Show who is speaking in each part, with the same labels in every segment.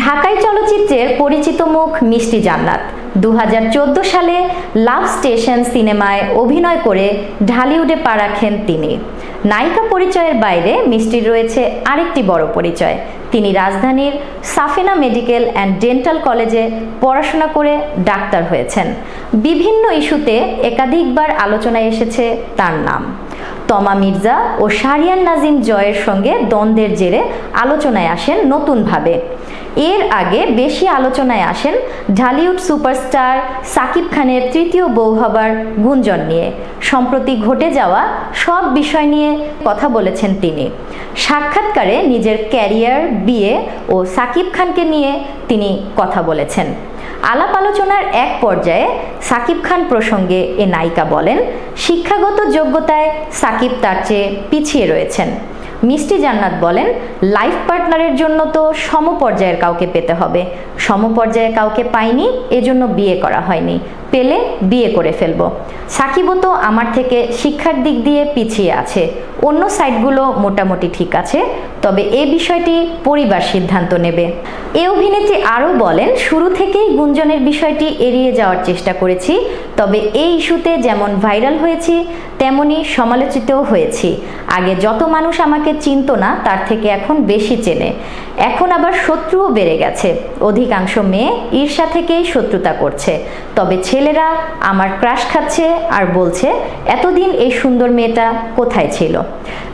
Speaker 1: ঢাকাই চলচ্চিত্রের পরিচিত মুখ মিষ্টি জান্নাত। দুহাজার চোদ্দ সালে লাভ স্টেশন সিনেমায় অভিনয় করে ঢালিউডে পা রাখেন তিনি। নায়িকা পরিচয়ের বাইরে মিষ্টির রয়েছে আরেকটি বড় পরিচয়। তিনি রাজধানীর সাফিনা মেডিকেল অ্যান্ড ডেন্টাল কলেজে পড়াশোনা করে ডাক্তার হয়েছেন। বিভিন্ন ইস্যুতে একাধিকবার আলোচনায় এসেছে তার নাম। তমা মির্জা ও শারিয়ান নাজিম জয়ের সঙ্গে দ্বন্দ্বের জেরে আলোচনায় আসেন নতুনভাবে। এর আগে বেশি আলোচনায় আসেন ঢালিউড সুপারস্টার সাকিব খানের তৃতীয় বউ হবার গুঞ্জন নিয়ে। সম্প্রতি ঘটে যাওয়া সব বিষয় নিয়ে কথা বলেছেন তিনি। সাক্ষাৎকারে নিজের ক্যারিয়ার, বিয়ে ও সাকিব খানকে নিয়ে তিনি কথা বলেছেন। আলাপ আলোচনার এক পর্যায়ে সাকিব খান প্রসঙ্গে এ নায়িকা বলেন, শিক্ষাগত যোগ্যতায় সাকিব তার চেয়ে পিছিয়ে রয়েছেন। মিষ্টি জান্নাত বলেন লাইফ পার্টনারের জন্য তো সমপর্যায়ের কাউকে পেতে হবে। সমপর্যায়ে কাউকে পাইনি, এজন্য বিয়ে করা হয়নি। পেলে বিয়ে করে ফেলব। সাকিবও তো আমার থেকে শিক্ষার দিক দিয়ে পিছিয়ে আছে। অন্য সাইটগুলো মোটামুটি ঠিক আছে, তবে এ বিষয়টি পরিবার সিদ্ধান্ত নেবে। এ অভিনেত্রী আরও বলেন, শুরু থেকেই গুঞ্জনের বিষয়টি এড়িয়ে যাওয়ার চেষ্টা করেছি, তবে এই ইস্যুতে যেমন ভাইরাল হয়েছি, তেমনি সমালোচিতও হয়েছি। আগে যত মানুষ আমাকে চিনত না, তার থেকে এখন বেশি চেনে। এখন আবার শত্রুও বেড়ে গেছে। অধিকাংশ মেয়ে ঈর্ষা থেকেই শত্রুতা করছে। তবে ছেলেরা আমার ক্রাশ খাচ্ছে আর বলছে, এতদিন এই সুন্দর মেয়েটা কোথায় ছিল?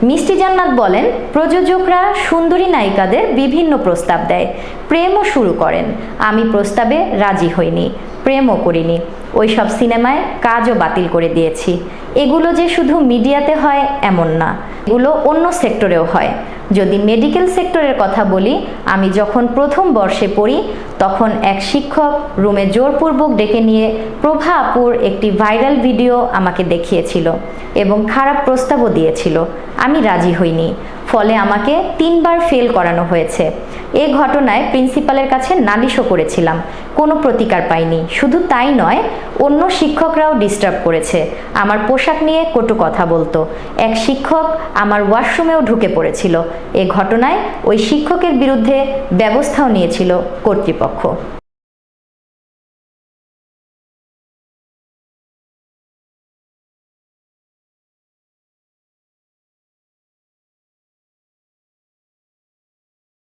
Speaker 1: মিষ্টি জান্নাত বলেন, প্রযোজকরা সুন্দরী নায়িকাদের বিভিন্ন প্রস্তাব দেয়। প্রেমও শুরু করেন। আমি প্রস্তাবে রাজি হইনি, প্রেমও করিনি। ওই সব সিনেমায় কাজও বাতিল করে দিয়েছি। এগুলো যে শুধু মিডিয়াতে হয়, এমন না। এগুলো অন্য সেক্টরেও হয়। যদি মেডিকেল সেক্টরের কথা বলি, আমি যখন প্রথম বর্ষে পড়ি, তখন এক শিক্ষক রুমে জোরপূর্বক ডেকে নিয়ে প্রভা আপুর একটি ভাইরাল ভিডিও আমাকে দেখিয়েছিল এবং খারাপ প্রস্তাবও দিয়েছিল। আমি রাজি হইনি। ফলে আমাকে তিনবার ফেল করানো হয়েছে। এ ঘটনায় প্রিন্সিপালের কাছে নালিশও করেছিলাম। কোনো প্রতিকার পাইনি। শুধু তাই নয়, অন্য শিক্ষকরাও ডিস্টার্ব করেছে। আমার পোশাক নিয়ে কটু কথা বলতো। এক শিক্ষক আমার ওয়াশরুমেও ঢুকে পড়েছিল। এ ঘটনায় ওই শিক্ষকের বিরুদ্ধে ব্যবস্থাও নিয়েছিল কর্তৃপক্ষ।